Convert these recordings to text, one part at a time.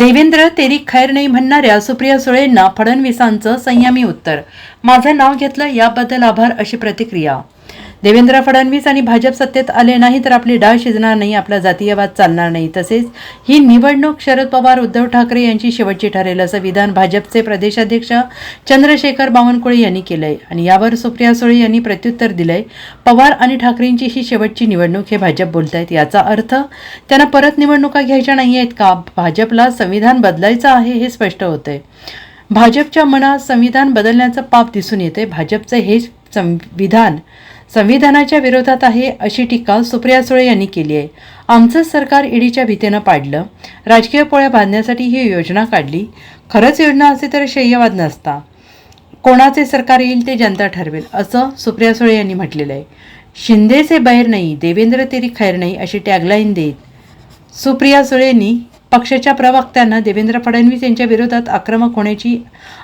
देवेंद्र तेरी खैर नाही म्हणणाऱ्या सुप्रिया सुळेंना फडणवीसांचं संयमी उत्तर. माझं नाव घेतलं याबद्दल आभार अशी प्रतिक्रिया. देवेंद्र फडणवीस आणि भाजप सत्तेत आले नाही तर आपली डाळ शिजणार नाही आपला जातीयवाद चालणार नाही. तसेच ही निवडणूक शरद पवार उद्धव ठाकरे यांची शेवटची ठरेल असं विधान भाजपचे प्रदेशाध्यक्ष चंद्रशेखर बावनकुळे यांनी केलंय. आणि यावर सुप्रिया सुळे यांनी प्रत्युत्तर दिलंय पवार आणि ठाकरेंची ही शेवटची निवडणूक हे भाजप बोलतायत. याचा अर्थ त्यांना परत निवडणुका घ्यायच्या नाही आहेत का? भाजपला संविधान बदलायचं आहे हे स्पष्ट होतंय. भाजपच्या मनात संविधान बदलण्याचं पाप दिसून येते भाजपचं हे संविधान संविधानाच्या विरोधात आहे अशी टीका सुप्रिया सुळे यांनी केली आहे. आमचं सरकार ईडीच्या भीतीनं पाडलं. राजकीय पोळ्या बांधण्यासाठी ही योजना काढली. खरंच योजना असती तर शय्यवाद नसता. कोणाचे सरकार येईल ते जनता ठरवेल असं सुप्रिया सुळे यांनी म्हटलेलं आहे. शिंदेचे बैर नाही देवेंद्र तेरी खैर नाही अशी टॅगलाईन देत सुप्रिया सुळेंनी पक्षाच्या प्रवक्त्यांना देवेंद्र फडणवीस यांच्या विरोधात आक्रमक होण्याची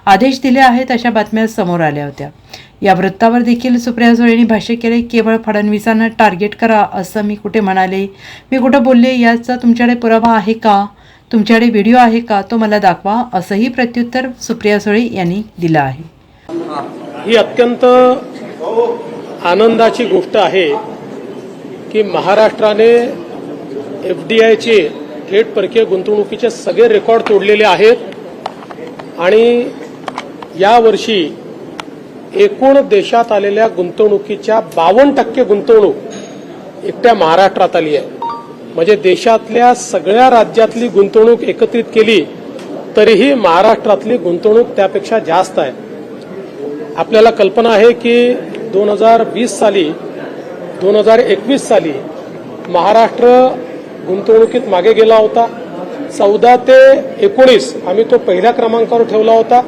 आदेश दिले आहेत अशा बातम्या समोर आल्या होत्या. या वृत्तावर देखील सुप्रिया सुळेंनी भाष्य केले केवळ फडणवीसांना टार्गेट करा असं मी कुठे म्हणाले? मी कुठं बोलले? याचा तुमच्याकडे पुरावा आहे का? तुमच्याकडे व्हिडिओ आहे का? तो मला दाखवा असंही प्रत्युत्तर सुप्रिया सुळे यांनी दिलं आहे. ही अत्यंत आनंदाची गोष्ट आहे की महाराष्ट्राने एफ डी आयचे थेट परकीय गुंतवणुकीचे सगळे रेकॉर्ड तोडलेले आहेत. आणि यावर्षी एकूण देशात आलेल्या गुंतवणुकीच्या बावन्न टक्के गुंतवणूक एकट्या महाराष्ट्रात आली आहे. म्हणजे देशातल्या सगळ्या राज्यातली गुंतवणूक एकत्रित केली तरीही महाराष्ट्रातली गुंतवणूक त्यापेक्षा जास्त आहे. आपल्याला कल्पना आहे की दोन हजार वीस साली दोन हजार एकवीस साली महाराष्ट्र गुंतवणुकीत मागे गेला होता. चौदा ते एकोणीस आम्ही तो पहिल्या क्रमांकावर ठेवला होता.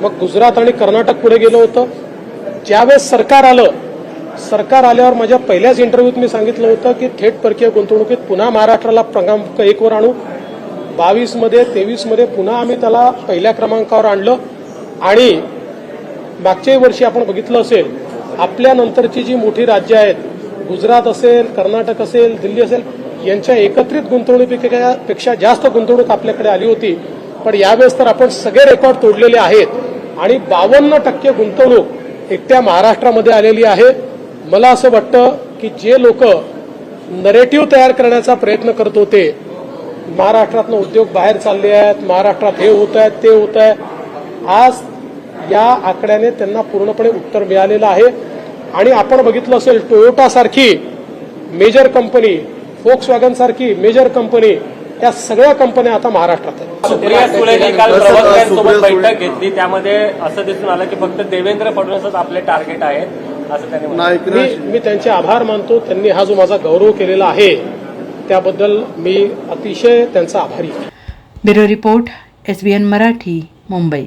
मग गुजरात आणि कर्नाटक पुढे गेलो होतं. ज्यावेळेस सरकार आलं सरकार आल्यावर माझ्या पहिल्याच इंटरव्ह्यूत मी सांगितलं होतं की थेट परकीय गुंतवणुकीत पुन्हा महाराष्ट्राला क्रमांक एकवर आणू. बावीसमध्ये तेवीसमध्ये पुन्हा आम्ही त्याला पहिल्या क्रमांकावर आणलं. आणि मागच्याही वर्षी आपण बघितलं असेल आपल्यानंतरची जी मोठी राज्य आहेत गुजरात असेल कर्नाटक असेल दिल्ली असेल यांच्या एकत्रित गुंतवणुकीपेक्षा जास्त गुंतवणूक आपल्याकडे आली होती. पण यावेळेस तर आपण सगळे रेकॉर्ड तोडलेले आहेत. आणि बावन्न टक्के गुंतवणूक एकट्या महाराष्ट्रामध्ये आलेली आहे. मला असं वाटतं की जे लोक नरेटिव्ह तयार करण्याचा प्रयत्न करत होते महाराष्ट्रातनं उद्योग बाहेर चालले आहेत महाराष्ट्रात हे होत आहेत ते होत आहे आज या आकड्याने त्यांना पूर्णपणे उत्तर मिळालेलं आहे. आणि आपण बघितलं असेल टोयोटासारखी मेजर कंपनी फोक्स वॅगन सारखी मेजर कंपनी या सगळ्या कंपन्या आता महाराष्ट्रात आहेत. सुप्रिया सुळेंनी काल प्रवक्त्यांसोबत बैठक घेतली. त्यामध्ये असं दिसून आलं की फक्त देवेंद्र फडणवीसच आपले टार्गेट आहेत असं त्यांनी म्हटलं. मी मी त्यांचे आभार मानतो. त्यांनी हा जो माझा गौरव केलेला आहे त्याबद्दल मी अतिशय त्यांचा आभारी आहे. Bureau report S B N Marathi Mumbai.